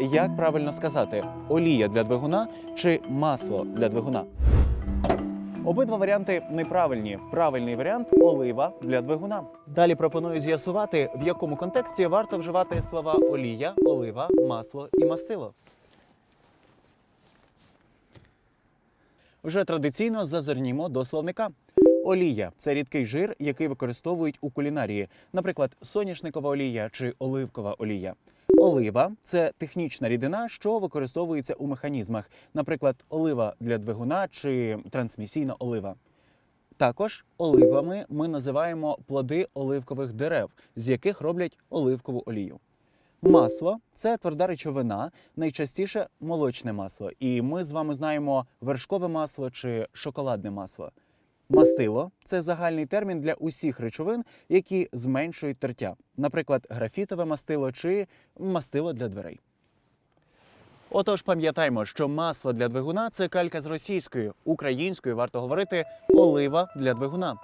як правильно сказати: олія для двигуна чи масло для двигуна? Обидва варіанти неправильні. Правильний варіант олива для двигуна. Далі пропоную з'ясувати, в якому контексті варто вживати слова олія, олива, масло і мастило. Вже традиційно зазирнімо до словника. Олія це рідкий жир, який використовують у кулінарії, наприклад, соняшникова олія чи оливкова олія. Олива це технічна рідина, що використовується у механізмах, наприклад, олива для двигуна чи трансмісійна олива. Також оливами ми називаємо плоди оливкових дерев, з яких роблять оливкову олію. Масло це тверда речовина, найчастіше молочне масло. І ми з вами знаємо вершкове масло чи шоколадне масло. Мастило це загальний термін для усіх речовин, які зменшують тертя, наприклад, графітове мастило чи мастило для дверей. Отож, пам'ятаймо, що масло для двигуна це калька з російської, українською варто говорити олива для двигуна.